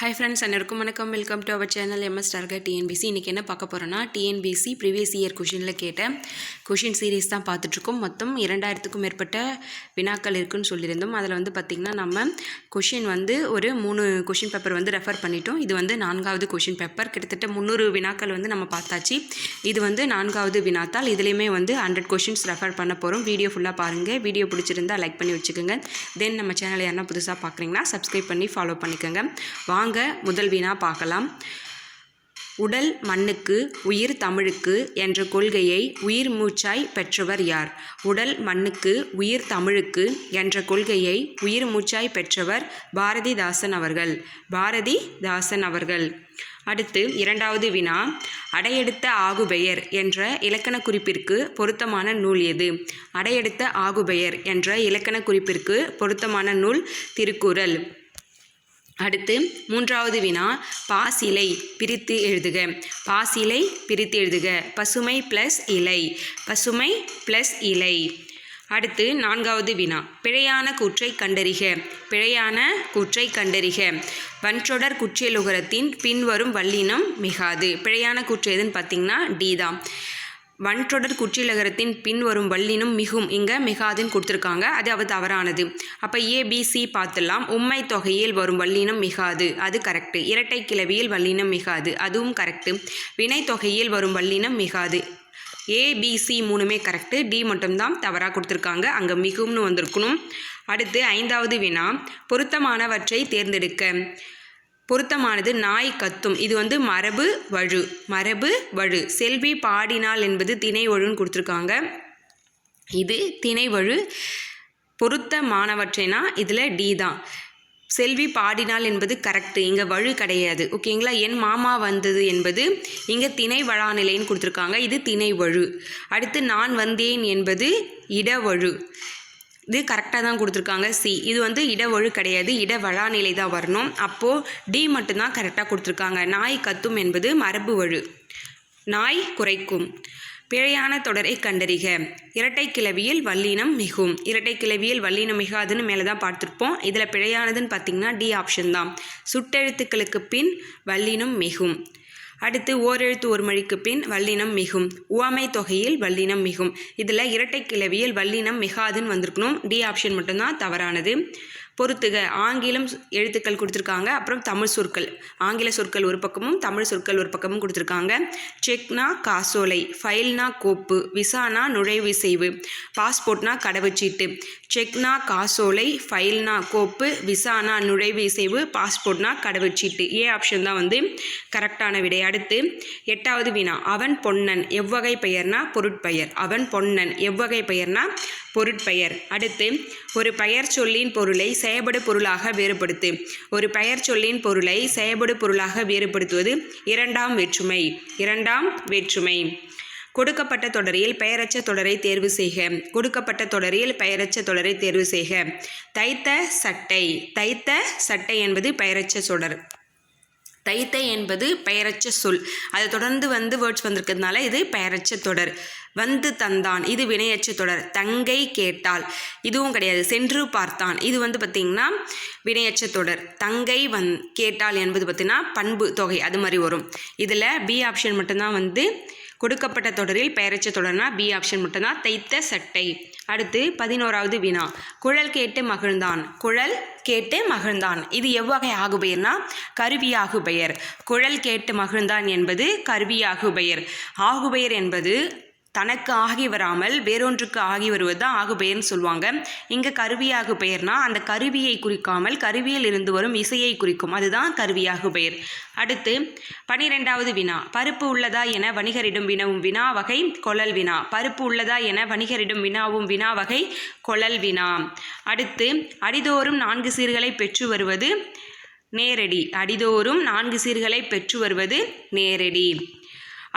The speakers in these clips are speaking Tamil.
ஹாய் ஃப்ரெண்ட்ஸ் அனைவருக்கும் வணக்கம். Welcome to our channel MS டார்கா TNPSC இன்றைக்கி என்ன பார்க்க போகிறோன்னா டிஎன்பிசி ப்ரீவியஸ் இயர் கொஷினில் கேட்ட கொஷின் சீரீஸ் தான் பார்த்துட்ருக்கோம். மொத்தம் இரண்டாயிரத்துக்கும் மேற்பட்ட வினாக்கள் இருக்குன்னு சொல்லியிருந்தோம். அதில் வந்து பார்த்திங்கன்னா நம்ம கொஷின் வந்து ஒரு மூணு கொஷின் பேப்பர் வந்து ரெஃபர் பண்ணிட்டோம். இது வந்து நான்காவது கொஷின் பேப்பர் கிட்டத்தட்ட முந்நூறு வினாக்கள் வந்து நம்ம பார்த்தாச்சு. இது வந்து நான்காவது வினாத்தால் இதுலேயுமே வந்து ஹண்ட்ரட் கொஷின்ஸ் ரெஃபர் பண்ண போகிறோம் வீடியோ ஃபுல்லாக பாருங்கள் வீடியோ பிடிச்சிருந்தா லைக் பண்ணி வச்சுக்கோங்க. தென் நம்ம சேனலை யாரா புதுசாக பார்க்குறீங்கன்னா சப்ஸ்கிரைப் பண்ணி ஃபாலோ பண்ணிக்கோங்க. வாங்க முதல் வினா பார்க்கலாம். உடல் மண்ணுக்கு உயிர் தமிழுக்கு என்ற கொள்கையை உயிர் மூச்சாய் பெற்றவர் யார்? உடல் மண்ணுக்கு உயிர் தமிழுக்கு என்ற கொள்கையை உயிர் மூச்சாய் பெற்றவர் பாரதிதாசன் அவர்கள். பாரதிதாசன் அவர்கள். அடுத்து இரண்டாவது வினா அடையெடுத்த ஆகுபெயர் என்ற இலக்கண குறிப்பிற்கு பொருத்தமான நூல் எது? அடையெடுத்த ஆகுபெயர் என்ற இலக்கண குறிப்பிற்கு பொருத்தமான நூல் திருக்குறள். அடுத்து மூன்றாவது வினா பாசிலை பிரித்து எழுதுக. பாசிலை பிரித்து எழுதுக. பசுமை ப்ளஸ் இலை. பசுமை ப்ளஸ் இலை. அடுத்து நான்காவது வினா பிழையான கூற்றை கண்டறிக. பிழையான கூற்றை கண்டறிக. வன்றொடர் குற்றியலுகரத்தின் பின்வரும் வல்லினம் மிகாது. பிழையான கூற்று எதுன்னு பார்த்தீங்கன்னா டி தான். வன்றொடர் குற்றிலகரத்தின் பின் வரும் வல்லினும் மிகும் இங்கே மிகாதுன்னு கொடுத்துருக்காங்க. அது அவ தவறானது. அப்போ ஏபிசி பார்த்துடலாம். உண்மை தொகையில் வரும் வல்லினம் மிகாது. அது கரெக்டு இரட்டை கிளவியில் வல்லினம் மிகாது. அதுவும் கரெக்டு வினை தொகையில் வரும் வல்லினம் மிகாது. ஏபிசி மூணுமே கரெக்டு டி மட்டும்தான் தவறாக கொடுத்துருக்காங்க. அங்கே மிகும்னு வந்திருக்கணும். அடுத்து ஐந்தாவது வினா. பொருத்தமானவற்றை தேர்ந்தெடுக்க. பொருத்தமானது நாய் கத்தும். இது வந்து மரபு வழு மரபு வழு. செல்வி பாடினால் என்பது திணை வழுன்னு கொடுத்துருக்காங்க. இது திணை வழு. பொருத்தமானவற்றைனா? இதில் டி தான். செல்வி பாடினால் என்பது கரெக்டு இங்கே வழு கிடையாது. ஓகேங்களா என் மாமா வந்தது என்பது இங்கே திணை வழாநிலைன்னு கொடுத்துருக்காங்க. இது திணை வழு. அடுத்து நான் வந்தேன் என்பது இடவழு இது கரெக்டாக தான் கொடுத்துருக்காங்க. சி இது வந்து இடவழு கிடையாது. இடவழா நிலை தான் வரணும். அப்போது டி மட்டும்தான் கரெக்டாக கொடுத்துருக்காங்க. நாய் கத்தும் என்பது மரபு வழு நாய் குறைக்கும். பிழையான தொடரை கண்டறிக. இரட்டை கிளவியில் வல்லினம் மிகும். இரட்டை கிளவியில் வல்லினம் மிகாதுன்னு மேலே தான் பார்த்துருப்போம். இதில் பிழையானதுன்னு பார்த்தீங்கன்னா டி ஆப்ஷன் தான். சுட்டெழுத்துக்களுக்கு பின் வல்லினம் மிகும். அடுத்து ஓரெழுத்து ஒரு மொழிக்கு பின் வல்லினம் மிகும். உவமை தொகையில் வல்லினம் மிகும். இதில் இரட்டை கிளவியில் வல்லினம் மிகாதுன்னு வந்திருக்கணும். டி ஆப்ஷன் மட்டும்தான் தவறானது. பொறுத்துக ஆங்கிலம் எழுத்துக்கள் கொடுத்துருக்காங்க. அப்புறம் தமிழ் சொற்கள். ஆங்கில சொற்கள் ஒரு பக்கமும் தமிழ் சொற்கள் ஒரு பக்கமும் கொடுத்துருக்காங்க. செக்னா காசோலை ஃபைல்னா கோப்பு விசானா நுழைவிசைவு பாஸ்போர்ட்னா கடவுச்சீட்டு. செக்னா காசோலை ஃபைல்னா கோப்பு விசானா நுழைவு இசைவு பாஸ்போர்ட்னா கடவுச்சீட்டு. ஏ ஆப்ஷன் தான் வந்து கரெக்டான விடை. அடுத்து எட்டாவது வினா அவன் பொன்னன். எவ்வகை பெயர்னா பொருட்பெயர். அவன் பொன்னன். எவ்வகை பெயர்னா பொருட்பெயர். அடுத்து ஒரு பெயர் சொல்லின் பொருளை செயபடு பொருளாக வேறுபடுத்து. ஒரு பெயர் சொல்லின் பொருளை செயபடு பொருளாக வேறுபடுத்துவது இரண்டாம் வேற்றுமை. இரண்டாம் வேற்றுமை. கொடுக்கப்பட்ட தொடரில் பெயரச்ச தொடரை தேர்வு செய்க. கொடுக்கப்பட்ட தொடரில் பெயரச்ச தொடரை தேர்வு செய்க. தைத்த சட்டை. தைத்த சட்டை என்பது பெயரச்ச தொடர். தைத்த என்பது பெயரச்ச சொல். அதை தொடர்ந்து வந்து வேர்ட்ஸ் வந்திருக்கிறதுனால இது பெயரச்ச தொடர். வந்து தந்தான். இது வினையச்ச தொடர். தங்கை கேட்டாள். இதுவும் கிடையாது. சென்று பார்த்தான். இது வந்து பார்த்திங்கன்னா வினையச்ச தொடர். தங்கை வந் கேட்டாள் என்பது பார்த்திங்கன்னா பண்பு தொகை அது மாதிரி வரும். இதில் பி ஆப்ஷன் மட்டும்தான் வந்து கொடுக்கப்பட்ட தொடரில் பெயரச்ச தொடர்னா பி ஆப்ஷன் மட்டும்தான். தைத்த சட்டை. அடுத்து பதினோராவது வினா. குழல் கேட்டு மகிழ்ந்தான். குழல் கேட்டு மகிழ்ந்தான். இது எவ்வகை ஆகுபெயர்னா கருவியாகு பெயர் குழல் கேட்டு மகிழ்ந்தான் என்பது கருவியாகு பெயர் ஆகுபெயர் என்பது தனக்கு ஆகி வராமல் வேறொன்றுக்கு ஆகி வருவது தான் ஆகுபெயர்னு சொல்லுவாங்க. இங்கே கருவியாகு பெயர்னா அந்த கருவியை குறிக்காமல் கருவியில் இருந்து வரும் இசையை குறிக்கும். அதுதான் கருவியாகு பெயர். அடுத்து பனிரெண்டாவது வினா. பருப்பு உள்ளதா என வணிகரிடம் வினவும் வினா வகை கொழல் வினா. பருப்பு உள்ளதா என வணிகரிடம் வினாவும் வினா வகை கொழல் வினா. அடுத்து அடிதோறும் நான்கு சீர்களை பெற்று வருவது நேரடி. அடிதோறும் நான்கு சீர்களை பெற்று வருவது நேரடி.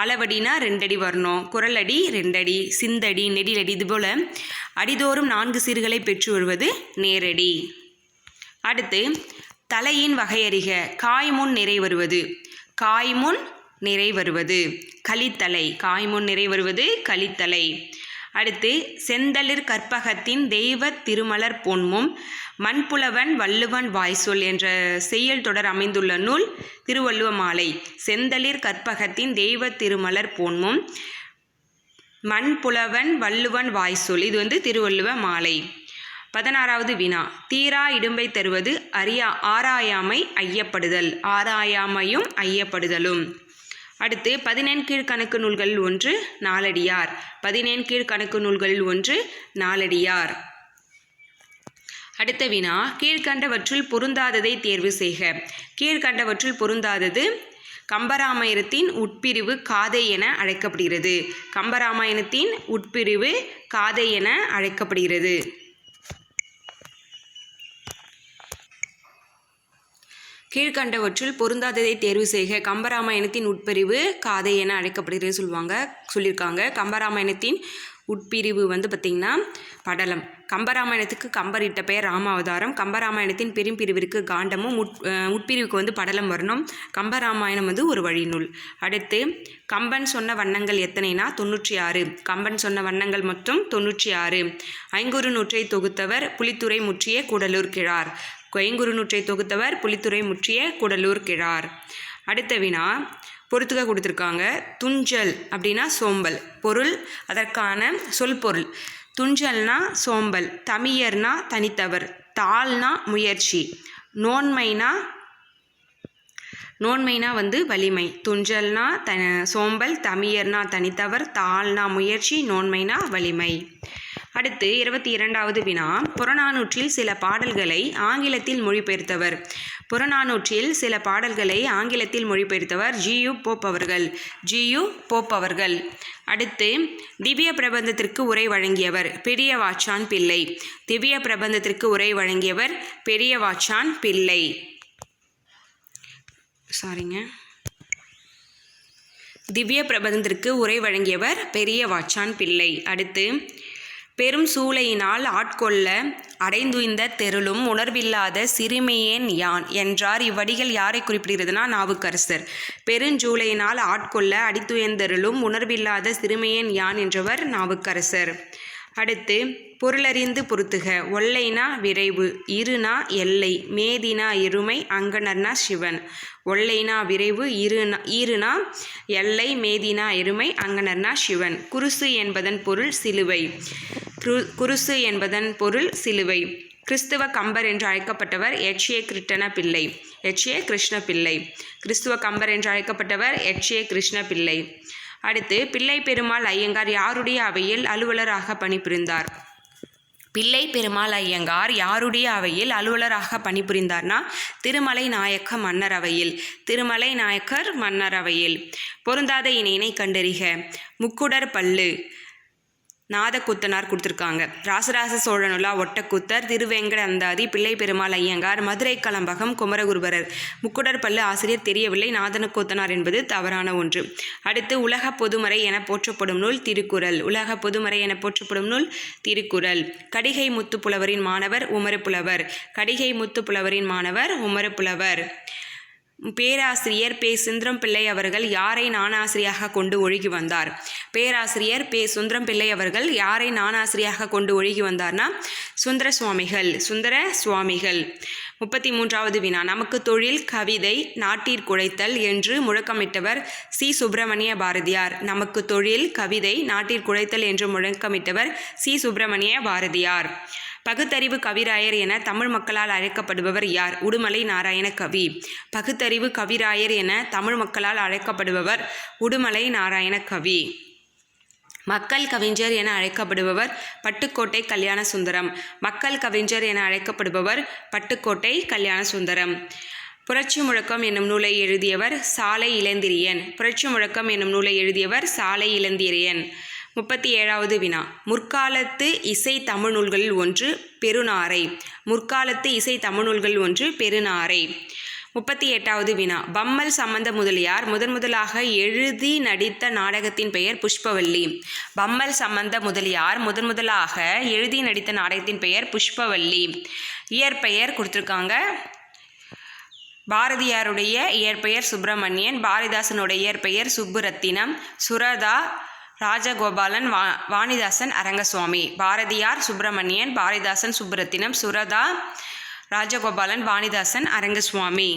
அளவடினா ரெண்டடி வரணும் குரலடி ரெண்டடி சிந்தடி நெடிலடி இதுபோல் அடிதோறும் நான்கு சீர்களை பெற்று வருவது நேரடி. அடுத்து தலையின் வகையறிக காய்முன் நிறை வருவது காய்முன் நிறை வருவது கலித்தலை காய்முன் நிறை வருவது கலித்தலை. அடுத்து செந்தளிர் கற்பகத்தின் தெய்வ திருமலர் பொன்மும் மண்புலவன் வள்ளுவன் வாய்சொல் என்ற செய்யல் தொடர் அமைந்துள்ள நூல் திருவள்ளுவ மாலை செந்தளிர் கற்பகத்தின் தெய்வ திருமலர் பொன்மும் மண்புலவன் வள்ளுவன் வாய்சொல். இது வந்து திருவள்ளுவ மாலை பதினாறாவது வினா. தீரா இடும்பை தருவது அறியா ஆராயாமை ஐயப்படுதல். ஆராயாமையும் ஐயப்படுதலும். அடுத்து பதினெண் கீழ்கணக்கு நூல்களில் ஒன்று நாலடியார். பதினெண் கீழ்கணக்கு நூல்களில் ஒன்று நாலடியார். அடுத்த வினா கீழ்கண்டவற்றுள் பொருந்தாததை தேர்வு செய்க. கீழ்கண்டவற்றுள் பொருந்தாதது கம்பராமாயணத்தின் உட்பிரிவு காதை என அழைக்கப்படுகிறது. கம்பராமாயணத்தின் உட்பிரிவு காதை என அழைக்கப்படுகிறது. கீழ்கண்டவற்றில் பொருந்தாததை தேர்வு செய்க. கம்பராமாயணத்தின் உட்பிரிவு காதை என அழைக்கப்படுகிறது சொல்லுவாங்க சொல்லியிருக்காங்க. கம்பராமாயணத்தின் உட்பிரிவு வந்து பார்த்திங்கன்னா படலம். கம்பராமாயணத்துக்கு கம்பர் இட்ட பெயர் ராமாவதாரம். கம்பராமாயணத்தின் பெரும்பிரிவிற்கு காண்டமும் உட் உட்பிரிவுக்கு வந்து படலம் வரணும். கம்பராமாயணம் வந்து ஒரு வழிநூல். அடுத்து கம்பன் சொன்ன வண்ணங்கள் எத்தனைனா? தொண்ணூற்றி ஆறு. கம்பன் சொன்ன வண்ணங்கள் மொத்தம் தொண்ணூற்றி ஆறு. ஐங்குறு நூற்றை தொகுத்தவர் புலித்துறை முற்றிய கூடலூர் கிழார். கொயங்குறுநூற்றை நூற்றை தொகுத்தவர் புலித்துறை முற்றிய குடலூர் கிழார். அடுத்த வினா பொறுத்துக்க கொடுத்துருக்காங்க. துஞ்சல் அப்படின்னா சோம்பல். பொருள் அதற்கான சொல் பொருள். துஞ்சல்னா சோம்பல் தமியர்னா தனித்தவர் தாள்னா முயற்சி. நோன்மைனா நோன்மைனா வந்து வலிமை. துஞ்சல்னா த சோம்பல் தமியர்னா தனித்தவர் தாள்னா முயற்சி நோன்மைனா வலிமை. அடுத்து இருபத்தி இரண்டாவது வினா. புறநானூற்றில் சில பாடல்களை ஆங்கிலத்தில் மொழிபெயர்த்தவர். புறநானூற்றில் சில பாடல்களை ஆங்கிலத்தில் மொழிபெயர்த்தவர் ஜியு போப் அவர்கள். ஜியு போப் அவர்கள். அடுத்து திவ்ய பிரபந்தத்திற்கு உரை வழங்கியவர் பெரிய வாச்சான் பிள்ளை. திவ்ய பிரபந்தத்திற்கு உரை வழங்கியவர் பெரிய வாச்சான் பிள்ளை. சாரிங்க திவ்ய பிரபந்தத்திற்கு உரை வழங்கியவர் பெரிய வாச்சான் பிள்ளை. அடுத்து பெரும் சூளையினால் ஆட்கொள்ள அடைந்துய்ந்த தெருளும் உணர்வில்லாத சிறுமியேன் யான் என்றார். இவ்வடிகள் யாரை குறிப்பிடுகிறதுனா நாவுக்கரசர். பெருஞ்சூளையினால் ஆட்கொள்ள அடித்துயர்ந்தருளும் உணர்வில்லாத சிறுமியேன் யான் என்றவர் நாவுக்கரசர். அடுத்து பொருளறிந்து பொருத்துக. ஒல்லைனா விரைவு இருனா எல்லை மேதினா இருமை அங்கனர்னா சிவன். ஒல்லைனா விரைவு இருனா ஈருனா எல்லை மேதினா எருமை அங்கனர்னா சிவன். குருசு என்பதன் பொருள் சிலுவை. குரு- குருசு என்பதன் பொருள் சிலுவை. கிறிஸ்துவ கம்பர் என்று அழைக்கப்பட்டவர் எச். ஏ. கிருட்டன பிள்ளை. எச். ஏ. கிருஷ்ண பிள்ளை. கிறிஸ்துவ கம்பர் என்று அழைக்கப்பட்டவர் எச். ஏ. கிருஷ்ண பிள்ளை. அடுத்து பிள்ளை பெருமாள் ஐயங்கார் யாருடைய அவையில் அலுவலராக பணிபுரிந்தார்? பிள்ளை பெருமாள் ஐயங்கார் யாருடைய அவையில் அலுவலராக பணிபுரிந்தார்னா? திருமலை நாயக்க மன்னர் அவையில். திருமலை நாயக்கர் மன்னர் அவையில். பொருந்தாத இணையினை கண்டறிக. முக்குடர் பல்லு. நாதக்குத்தனார் கொடுத்துருக்காங்க. ராசராச சோழனுலா ஒட்டக்குத்தர் திருவேங்கட அந்தாதி பிள்ளை பெருமாள் ஐயங்கார் மதுரை கலம்பகம் குமரகுருபரர். முக்குடர் பல்லு ஆசிரியர் தெரியவில்லை. நாதனக்கூத்தனார் என்பது தவறான ஒன்று. அடுத்து உலக பொதுமறை என போற்றப்படும் நூல் திருக்குறள். உலக பொதுமறை என போற்றப்படும் நூல் திருக்குறள். கடிகை முத்துப்புலவரின் மாணவர் உமரப்புலவர். கடிகை முத்துப்புலவரின் மாணவர் உமரப்புலவர். பேராசிரியர் பே சுந்தரம் பிள்ளை அவர்கள் யாரை நானாசிரியாக கொண்டு ஒழுகி வந்தார்? பேராசிரியர் பே சுந்தரம் பிள்ளை அவர்கள் யாரை நானாசிரியாக கொண்டு ஒழுகி வந்தார்னா? சுந்தர சுவாமிகள் சுந்தர சுவாமிகள் முப்பத்தி மூன்றாவது வினா. நமக்கு தொழில் கவிதை நாட்டிற் குழைத்தல் என்று முழக்கமிட்டவர் சி. சுப்பிரமணிய பாரதியார். நமக்கு தொழில் கவிதை நாட்டிற் குழைத்தல் என்று முழக்கமிட்டவர் சி. சுப்பிரமணிய பாரதியார். பகுத்தறிவு கவிராயர் என தமிழ் மக்களால் அழைக்கப்படுபவர் யார்? உடுமலை நாராயண கவி பகுத்தறிவு கவிராயர் என தமிழ் மக்களால் அழைக்கப்படுபவர் உடுமலை நாராயண கவி மக்கள் கவிஞர் என அழைக்கப்படுபவர் பட்டுக்கோட்டை கல்யாண சுந்தரம் மக்கள் கவிஞர் என அழைக்கப்படுபவர் பட்டுக்கோட்டை கல்யாண சுந்தரம் புரட்சி முழக்கம் என்னும் நூலை எழுதியவர் சாலை இளந்திரியன். புரட்சி முழக்கம் என்னும் நூலை எழுதியவர் சாலை இளந்திரியன். முப்பத்தி ஏழாவது வினா. முற்காலத்து இசை தமிழ் நூல்களில் ஒன்று பெருநாரை. முற்காலத்து இசை தமிழ் நூல்களில் ஒன்று பெருநாரை. முப்பத்தி எட்டாவது வினா. பம்மல் சம்பந்த முதலியார் முதன் முதலாக எழுதி நடித்த நாடகத்தின் பெயர் புஷ்பவல்லி. பம்மல் சம்பந்த முதலியார் முதன் முதலாக எழுதி நடித்த நாடகத்தின் பெயர் புஷ்பவல்லி. இயற்பெயர் கொடுத்துருக்காங்க. பாரதியாருடைய இயற்பெயர் சுப்பிரமணியன் பாரதிதாசனுடைய இயற்பெயர் சுப்புரத்தினம் சுரதா ராஜகோபாலன் வா வாணிதாசன் அரங்கசுவாமி பாரதியார் சுப்பிரமணியன் பாரதிதாசன் சுப்புரத்தினம் சுரதா ராஜகோபாலன் வாணிதாசன் அரங்கசுவாமி.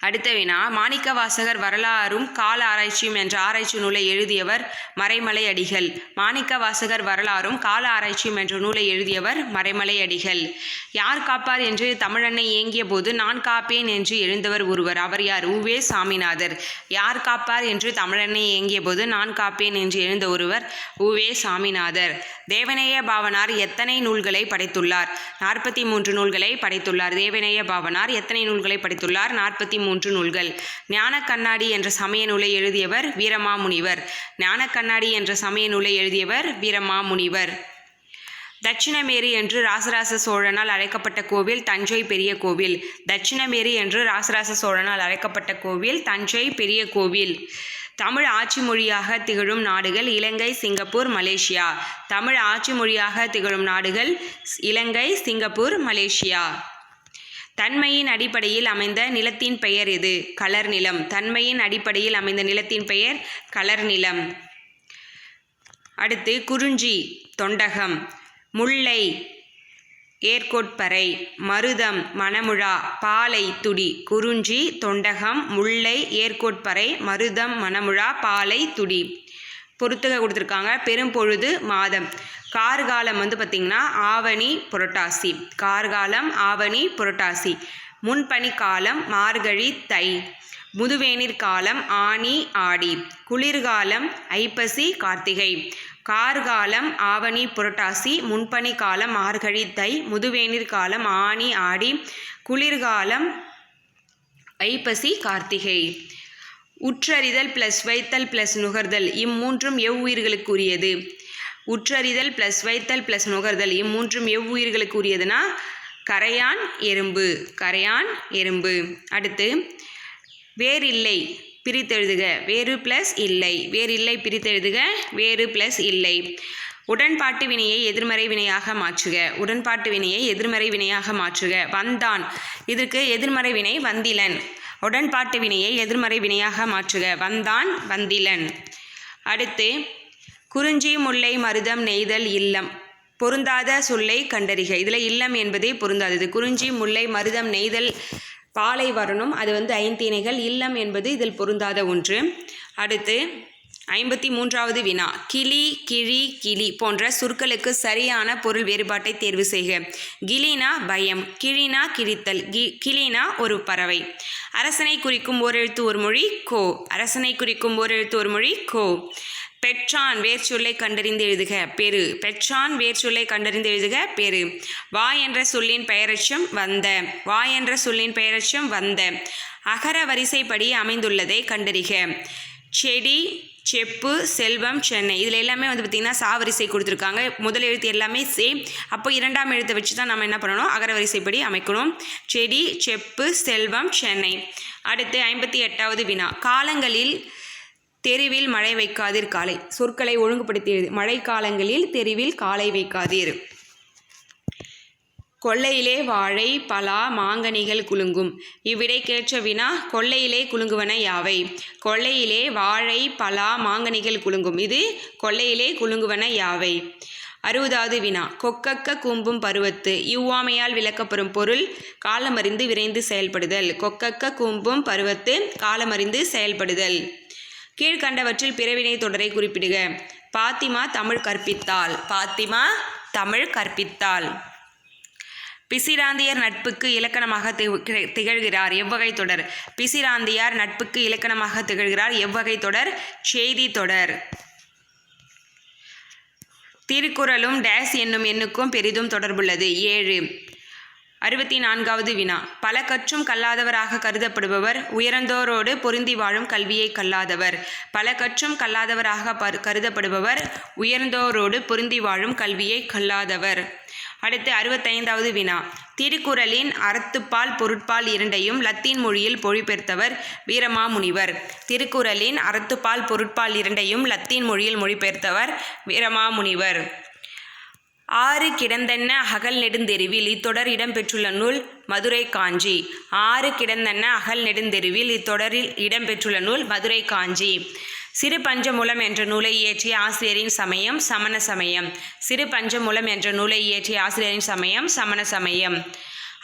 அடுத்த வினா மாணிக்க வாசகர் வரலாறும் கால ஆராய்ச்சியும் என்ற ஆராய்ச்சி நூலை எழுதியவர் மறைமலை அடிகள் மாணிக்க வாசகர் வரலாறும் கால ஆராய்ச்சியும் என்ற நூலை எழுதியவர் மறைமலை அடிகள் யார் காப்பார் என்று தமிழனை ஏங்கிய போது நான் காப்பேன் என்று எழுந்தவர் ஒருவர். அவர் யார்? உவே சாமிநாதர். யார் காப்பார் என்று தமிழனை ஏங்கிய போது நான் காப்பேன் என்று எழுந்த ஒருவர் உவே சாமிநாதர். தேவநேய பாவனார் எத்தனை நூல்களை படைத்துள்ளார்? நாற்பத்தி மூன்று நூல்களை படைத்துள்ளார். தேவநேய பாவனார் எத்தனை நூல்களை படைத்துள்ளார்? நாற்பத்தி மூன்று நூல்கள். ஞான கண்ணாடி என்ற சமய நூலை எழுதியவர் வீரமாமுனிவர். ஞான கண்ணாடி என்ற சமய நூலை எழுதியவர் வீரமாமுனிவர். தட்சிணமேரி என்று ராசராச சோழனால் அழைக்கப்பட்ட கோவில் தஞ்சை பெரிய கோவில். தட்சிணமேரி என்று ராசராச சோழனால் அழைக்கப்பட்ட கோவில் தஞ்சை பெரிய கோவில். தமிழ் ஆட்சி மொழியாக திகழும் நாடுகள் இலங்கை சிங்கப்பூர் மலேசியா. தமிழ் ஆட்சி மொழியாக திகழும் நாடுகள் இலங்கை சிங்கப்பூர் மலேசியா. தன்மையின் அடிப்படையில் அமைந்த நிலத்தின் பெயர் எது? கலர் நிலம். தன்மையின் அடிப்படையில் அமைந்த நிலத்தின் பெயர் கலர் நிலம். அடுத்து குறிஞ்சி தொண்டகம் முல்லை ஏர்கோட்பறை மருதம் மணமுழா பாலை துடி. குறிஞ்சி தொண்டகம் முல்லை ஏர்கோட்பறை மருதம் மணமுழா பாலை துடி. பொறுத்துக கொடுத்துருக்காங்க. பெரும்பொழுது மாதம். கார்காலம் வந்து பார்த்திங்கன்னா ஆவணி புரட்டாசி. கார்காலம் ஆவணி புரட்டாசி. முன்பனி காலம் மார்கழி தை. முதுவேனிற் காலம் ஆனி ஆடி. குளிர்காலம் ஐப்பசி கார்த்திகை. கார்காலம் ஆவணி புரட்டாசி. முன்பனி காலம் மார்கழி தை. முதுவேனிற் காலம் ஆனி ஆடி. குளிர்காலம் ஐப்பசி கார்த்திகை. உற்றறிதல் ப்ளஸ் வைத்தல் ப்ளஸ் நுகர்தல். இம்மூன்றும் எவ்வுயிர்களுக்குரியது? உற்றறிதல் ப்ளஸ் வைத்தல் ப்ளஸ் நுகர்தல். இம்மூன்றும் எவ்வுயிர்களுக்குரியதுனா கரையான் எறும்பு. கரையான் எறும்பு. அடுத்து வேறில்லை பிரித்தெழுதுக. வேறு ப்ளஸ் இல்லை. வேறில்லை பிரித்தெழுதுக. வேறு ப்ளஸ் இல்லை. உடன்பாட்டு வினையை எதிர்மறை வினையாக மாற்றுக. உடன்பாட்டு வினையை எதிர்மறை வினையாக மாற்றுக. வந்தான். இதற்கு எதிர்மறை வினை வந்திலன். உடன்பாட்டு வினையை எதிர்மறை வினையாக மாற்றுக. வந்தான் வந்திலன். அடுத்து குறிஞ்சி முல்லை மருதம் நெய்தல் இல்லம். பொருந்தாத சொல்லை கண்டறிக. இதில் இல்லம் என்பதே பொருந்தாதது. குறிஞ்சி முல்லை மருதம் நெய்தல் பாலை வரணும். அது வந்து ஐந்தீனைகள். இல்லம் என்பது இதில் பொருந்தாத ஒன்று. அடுத்து ஐம்பத்தி மூன்றாவது வினா. கிளி கிழி கிளி போன்ற சொற்களுக்கு சரியான பொருள் வேறுபாட்டை தேர்வு செய்க. கிளினா பயம் கிழினா கிழித்தல் கி கிளினா ஒரு பறவை. அரசனை குறிக்கும் ஓரெழுத்து ஒரு மொழி கோ. அரசனை குறிக்கும் ஓரெழுத்து ஒரு மொழி கோ. பெற்றான் வேர்ச்சொல்லை கண்டறிந்து எழுதுக பெரு பெற்றான் வேர்ச்சொல்லை கண்டறிந்து எழுதுக பெரு வா என்ற சொல்லின் பெயரச்சம் வந்த வா என்ற சொல்லின் பெயரச்சம் வந்த. அகர வரிசைப்படி அமைந்துள்ளதை கண்டறிக. செடி செப்பு செல்வம் சென்னை. இதில் எல்லாமே வந்து பார்த்திங்கன்னா சாவரிசை கொடுத்துருக்காங்க. முதல் எழுத்து எல்லாமே சேம் அப்போ இரண்டாம் எழுத்தை வச்சு தான் நம்ம என்ன பண்ணணும்? அகரவரிசைப்படி அமைக்கணும். செடி செப்பு செல்வம் சென்னை. அடுத்து ஐம்பத்தி எட்டாவது வினா. காலங்களில் தெருவில் மழை வைக்காதீர் காலை. சொற்களை ஒழுங்குபடுத்தியது மழை காலங்களில் தெருவில் காலை வைக்காதீர். கொல்லையிலே வாழை பலா மாங்கனிகள் குலுங்கும். இவ்விடைக்கேற்ற வினா கொல்லையிலே குலுங்குவன யாவை? கொல்லையிலே வாழை பலா மாங்கனிகள் குலுங்கும். இது கொள்ளையிலே குலுங்குவன யாவை? அறுபதாவது வினா. கொக்கக்க கூம்பும் பருவத்து. இவ்வாமையால் விளக்கப்பெறும் பொருள் காலமறிந்து விரைந்து செயல்படுதல். கொக்கக்க கூம்பும் பருவத்து காலமறிந்து செயல்படுதல். கீழ்கண்டவற்றில் பிறவினை தொடரை குறிப்பிடுக. பாத்திமா தமிழ் கற்பித்தாள். பாத்திமா தமிழ் கற்பித்தாள். பிசிராந்தியர் நட்புக்கு இலக்கணமாக திக- திகழ்கிறார். எவ்வகை தொடர்? பிசிராந்தியார் நட்புக்கு இலக்கணமாக திகழ்கிறார். எவ்வகை தொடர்? செய்தி தொடர். திருக்குறளும் டேஸ் என்னும் எண்ணுக்கும் பெரிதும் தொடர்புள்ளது. ஏழு. அறுபத்தி நான்காவது வினா. பல கற்றும் கல்லாதவராக கருதப்படுபவர் உயர்ந்தோரோடு பொருந்தி வாழும் கல்வியை கல்லாதவர். பல கற்றும் கல்லாதவராக பரு- கருதப்படுபவர் உயர்ந்தோரோடு பொருந்தி வாழும் கல்வியை கல்லாதவர். அடுத்து அறுபத்தைந்தாவது வினா. திருக்குறளின் அறத்துப்பால் பொருட்பால் இரண்டையும் லத்தீன் மொழியில் மொழிபெயர்த்தவர் வீரமாமுனிவர். திருக்குறளின் அறத்துப்பால் பொருட்பால் இரண்டையும் லத்தீன் மொழியில் மொழிபெயர்த்தவர் வீரமாமுனிவர். ஆறு கிடந்தன்ன அகல் நெடுந்தெருவில் இத்தொடர் இடம்பெற்றுள்ள நூல் மதுரை காஞ்சி ஆறு கிடந்தன்ன அகல் நெடுந்தெருவில் இத்தொடரில் இடம்பெற்றுள்ள நூல் மதுரை காஞ்சி சிறு பஞ்சமூலம் என்ற நூலை இயற்றிய ஆசிரியரின் சமயம் சமண சமயம். சிறு பஞ்சமூலம் என்ற நூலை இயற்றிய ஆசிரியரின் சமயம் சமண சமயம்.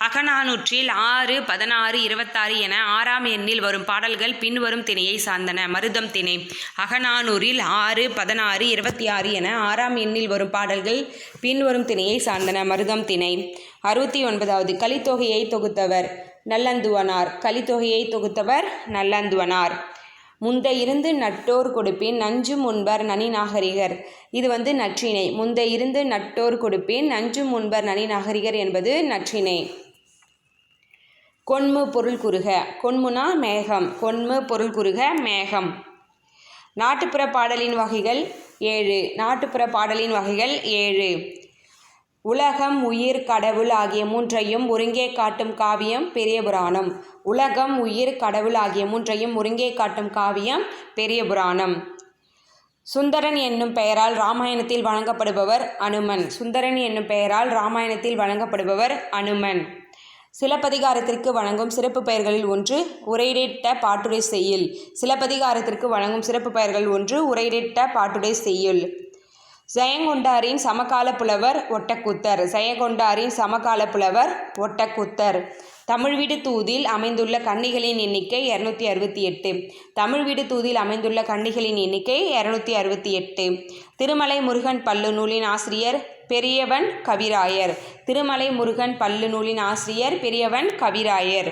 அகநானூற்றில் ஆறு பதினாறு இருபத்தாறு என ஆறாம் எண்ணில் வரும் பாடல்கள் பின்வரும் திணையை சார்ந்தன. மருதம் திணை. அகநானூரில் ஆறு பதினாறு இருபத்தி ஆறு என ஆறாம் எண்ணில் வரும் பாடல்கள் பின்வரும் திணையை சார்ந்தன. மருதம் திணை. அறுபத்தி ஒன்பதாவது கலித்தொகையை தொகுத்தவர் நல்லந்துவனார். கலித்தொகையை தொகுத்தவர் நல்லந்துவனார். முந்த இருந்து நட்டோர் கொடுப்பின் நஞ்சு முன்பர் நனி நாகரிகர். இது வந்து நற்றிணை. முந்த இருந்து நட்டோர் கொடுப்பின் நஞ்சு முன்பர் நனி நாகரிகர் என்பது நற்றிணை. கொன்மு பொருள் குறுக. கொன்முனா மேகம். கொன்மு பொருள் குறுக மேகம். நாட்டுப்புற பாடலின் வகைகள் ஏழு. நாட்டுப்புற பாடலின் வகைகள் ஏழு. உலகம் உயிர் கடவுள் ஆகிய மூன்றையும் ஒருங்கே காட்டும் காவியம் பெரிய புராணம். உலகம் உயிர் கடவுள் ஆகிய மூன்றையும் ஒருங்கே காட்டும் காவியம் பெரிய புராணம். சுந்தரன் என்னும் பெயரால் ராமாயணத்தில் வழங்கப்படுபவர் அனுமன். சுந்தரன் என்னும் பெயரால் ராமாயணத்தில் வழங்கப்படுபவர் அனுமன். சிலப்பதிகாரத்திற்கு வழங்கும் சிறப்பு பெயர்களில் ஒன்று உரையிடட்ட பாட்டுடை செய்யுள். சிலப்பதிகாரத்திற்கு வழங்கும் சிறப்பு பெயர்கள் ஒன்று உரையிடட்ட பாட்டுடை செய்யுள். ஜெயங்கொண்டாரின் சமகால புலவர் ஒட்டக்கூத்தர். ஜெயங்கொண்டாரின் சமகால புலவர் ஒட்டக்கூத்தர். தமிழ் வீடு தூதில் அமைந்துள்ள கன்னிகளின் எண்ணிக்கை இரநூத்தி அறுபத்தி எட்டு. தமிழ் வீடு தூதில் அமைந்துள்ள கன்னிகளின் எண்ணிக்கை இரநூத்தி அறுபத்தி எட்டு. திருமலை முருகன் பல்லு நூலின் ஆசிரியர் பெரியவன் கவிராயர். திருமலை முருகன் பல்லு நூலின் ஆசிரியர் பெரியவன் கவிராயர்.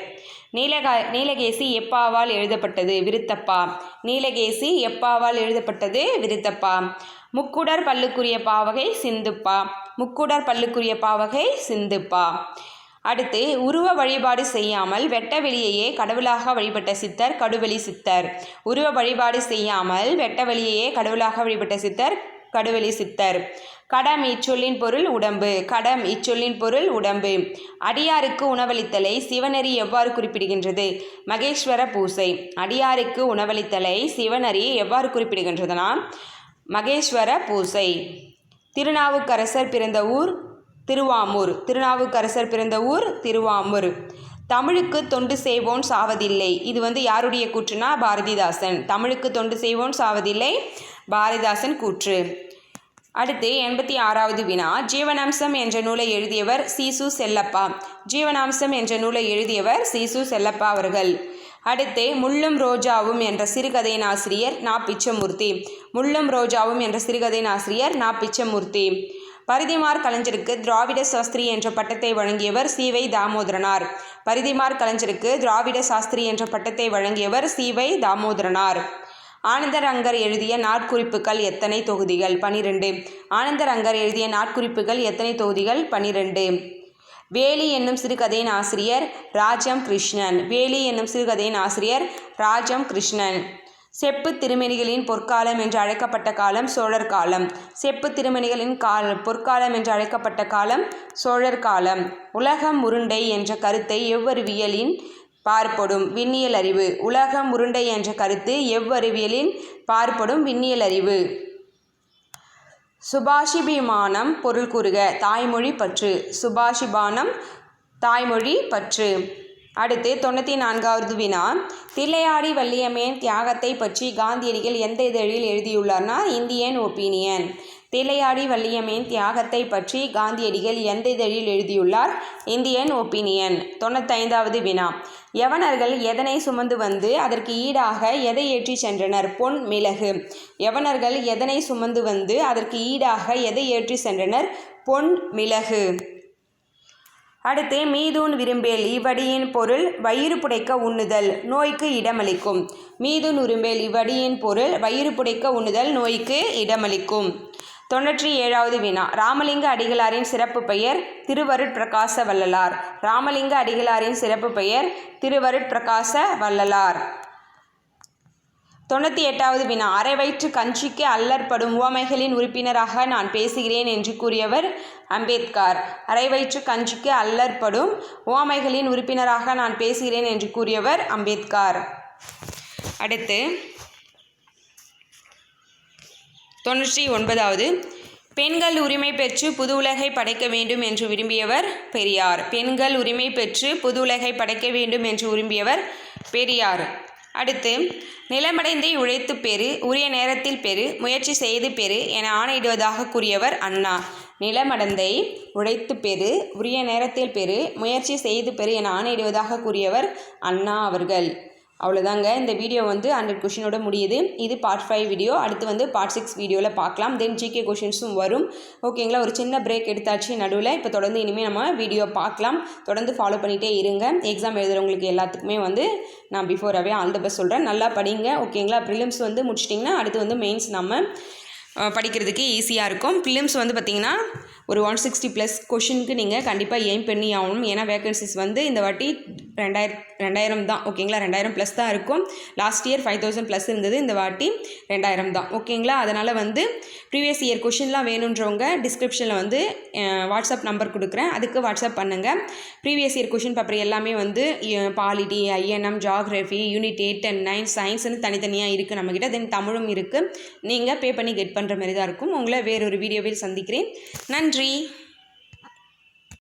நீலகா நீலகேசி எப்பாவால் எழுதப்பட்டது விருத்தப்பா. நீலகேசி எப்பாவால் எழுதப்பட்டது விருத்தப்பா. முக்குடர் பல்லுக்குரிய பாவகை சிந்துப்பா. முக்குடர் பல்லுக்குரிய பாவகை சிந்துப்பா. அடுத்து உருவ வழிபாடு செய்யாமல் வெட்ட வெளியையே கடவுளாக வழிபட்ட சித்தர் கடுவெளி சித்தர். உருவ வழிபாடு செய்யாமல் வெட்ட வெளியையே கடவுளாக வழிபட்ட சித்தர் கடுவெளி சித்தர். கடம் இச்சொல்லின் பொருள் உடம்பு கடம் இச்சொல்லின் பொருள் உடம்பு. அடியாருக்கு உணவளித்தலை சிவனரி எவ்வாறு குறிப்பிடுகின்றது? மகேஸ்வர பூசை. அடியாருக்கு உணவளித்தலை சிவனரி எவ்வாறு குறிப்பிடுகின்றதுனா? மகேஸ்வர பூசை. திருநாவுக்கரசர் பிறந்த ஊர் திருவாமூர். திருநாவுக்கரசர் பிறந்த ஊர் திருவாமூர். தமிழுக்கு தொண்டு செய்வோன் சாவதில்லை. இது வந்து யாருடைய கூற்றுனா பாரதிதாசன். தமிழுக்கு தொண்டு செய்வோன் சாவதில்லை. பாரதிதாசன் கூற்று. அடுத்து எண்பத்தி ஆறாவது வினா. ஜீவனாம்சம் என்ற நூலை எழுதியவர் சீசு செல்லப்பா. ஜீவனாம்சம் என்ற நூலை எழுதியவர் சீசு செல்லப்பா அவர்கள். அடுத்து முள்ளும் ரோஜாவும் என்ற சிறுகதையின் ஆசிரியர் நா. பிச்சமூர்த்தி. முள்ளும் ரோஜாவும் என்ற சிறுகதையின் ஆசிரியர் நா. பிச்சமூர்த்தி. பரிதிமார் கலைஞருக்கு திராவிட சாஸ்திரி என்ற பட்டத்தை வழங்கியவர் சிவை தாமோதரனார். பரிதிமார் கலைஞருக்கு திராவிட சாஸ்திரி என்ற பட்டத்தை வழங்கியவர் சிவை தாமோதரனார். ஆனந்தரங்கர் எழுதிய நாட்குறிப்புகள் எத்தனை தொகுதிகள்? பனிரெண்டு. ஆனந்தரங்கர் எழுதிய நாட்குறிப்புகள் எத்தனை தொகுதிகள்? பனிரெண்டு. வேலி என்னும் சிறுகதையின் ஆசிரியர் ராஜம் கிருஷ்ணன். வேலி என்னும் சிறுகதையின் ஆசிரியர் ராஜம் கிருஷ்ணன். செப்பு திருமணிகளின் பொற்காலம் என்று அழைக்கப்பட்ட காலம் சோழர் காலம். செப்பு திருமணிகளின் கால பொற்காலம் என்று அழைக்கப்பட்ட காலம் சோழர் காலம். உலகம் உருண்டை என்ற கருத்தை எவ்வறிவியலின் பார்ப்படும் விண்ணியல் அறிவு. உலகம் உருண்டை என்ற கருத்து எவ்வறிவியலின் பார்ப்படும் விண்ணியல் அறிவு. சுபாஷிபிமானம் பொருள் கூறுக. தாய்மொழி பற்று. சுபாஷிபானம் தாய்மொழி பற்று. அடுத்து தொண்ணூற்றி நான்காவது வினா. தில்லையாடி வள்ளியம்மேன் தியாகத்தை பற்றி காந்தியடிகள் எந்த இதழில் எழுதியுள்ளார்னா இந்தியன் ஒப்பீனியன். திளையாடி வள்ளியம்மின் தியாகத்தை பற்றி காந்தியடிகள் எந்த இதழில் எழுதியுள்ளார்? இந்தியன் ஒப்பீனியன் தொண்ணூத்தைந்தாவது வினா. யவனர்கள் எதனை சுமந்து வந்து அதற்கு ஈடாக எதை ஏற்றி சென்றனர்? பொன் மிளகு. யவனர்கள் எதனை சுமந்து வந்து அதற்கு ஈடாக எதை ஏற்றி சென்றனர்? பொன் மிளகு. அடுத்து மீதூன் விரும்பேல் இவ்வடியின் பொருள் வயிறு புடைக்க உண்ணுதல் நோய்க்கு இடமளிக்கும். மீதூன் விரும்பேல் இவ்வடியின் பொருள் வயிறு புடைக்க உண்ணுதல் நோய்க்கு இடமளிக்கும். தொண்ணூற்றி ஏழாவது வினா ராமலிங்க அடிகளாரின் சிறப்பு பெயர் திருவருட்பிரகாச வள்ளலார் ராமலிங்க அடிகளாரின் சிறப்பு பெயர் திருவருட்பிரகாச வள்ளலார் தொண்ணூற்றி எட்டாவது வினா அரை வயிற்று கஞ்சிக்கு அல்லற்படும் உவமைகளின் உறுப்பினராக நான் பேசுகிறேன் என்று கூறியவர் அம்பேத்கர். அரை வயிற்று கஞ்சிக்கு அல்லற்படும் உவமைகளின் உறுப்பினராக நான் பேசுகிறேன் என்று கூறியவர் அம்பேத்கர். அடுத்து தொண்ணூற்றி ஒன்பதாவது. பெண்கள் உரிமை பெற்று புது உலகை படைக்க வேண்டும் என்று விரும்பியவர் பெரியார். பெண்கள் உரிமை பெற்று புது உலகை படைக்க வேண்டும் என்று விரும்பியவர் பெரியார். அடுத்து நிலமடைந்தே உழைத்து பெறு உரிய நேரத்தில் பெறு முயற்சி செய்து பெறு என ஆணையிடுவதாக கூறியவர் அண்ணா. நிலமடந்தை உழைத்து பெறு உரிய நேரத்தில் பெறு முயற்சி செய்து பெறு என ஆணையிடுவதாக கூறியவர் அண்ணா அவர்கள். அவ்வளோதாங்க இந்த வீடியோ வந்து ஹண்ட்ரட் கொஷினோட முடியுது. இது பார்ட் ஃபைவ் வீடியோ அடுத்து வந்து பார்ட் சிக்ஸ் வீடியோவில் பார்க்கலாம். தென் ஜிகே கொஷின்ஸும் வரும். ஓகேங்களா ஒரு சின்ன பிரேக் எடுத்தாச்சு நடுவில். இப்போ தொடர்ந்து இனிமேல் நம்ம வீடியோ பார்க்கலாம். தொடர்ந்து ஃபாலோ பண்ணிகிட்டே இருங்க. எக்ஸாம் எழுதுறவங்களுக்கு எல்லாத்துக்குமே வந்து நான் பிஃபோராகவே ஆல் த பெஸ்ட் சொல்கிறேன் நல்லா படிங்க. ஓகேங்களா ப்ரிலிம்ஸ் வந்து முடிச்சிட்டிங்கன்னா அடுத்து வந்து மெயின்ஸ் நம்ம படிக்கிறதுக்கு ஈஸியாக இருக்கும். ஃபிலிம்ஸ் வந்து பார்த்திங்கன்னா ஒரு ஒன் சிக்ஸ்டி ப்ளஸ் கொஷினுக்கு நீங்கள் கண்டிப்பாக எய்ம் பண்ணி ஆகணும். ஏன்னா வேகன்சிஸ் வந்து இந்த வாட்டி ரெண்டாயிரம் ரெண்டாயிரம் தான். ஓகேங்களா ரெண்டாயிரம் ப்ளஸ் தான் இருக்கும். Last year five thousand plus இருந்தது. இந்த வாட்டி ரெண்டாயிரம் தான். ஓகேங்களா அதனால் வந்து ப்ரீவியஸ் இயர் கொஷின்லாம் வேணுன்றவங்க டிஸ்கிரிப்ஷனில் வந்து வாட்ஸ்அப் நம்பர் கொடுக்குறேன். அதுக்கு வாட்ஸ்அப் பண்ணுங்கள் ப்ரீவியஸ் இயர் கொஷின் பேப்பர் எல்லாமே வந்து polity INM geography unit eight and nine சயின்ஸ்னு தனித்தனியாக இருக்குது நம்மக்கிட்ட தென் தமிழும் இருக்குது நீங்கள் பே பண்ணி கெட் பண்ணுற மாதிரி தான் இருக்கும். உங்களை வேறொரு வீடியோவில் சந்திக்கிறேன். நன்றி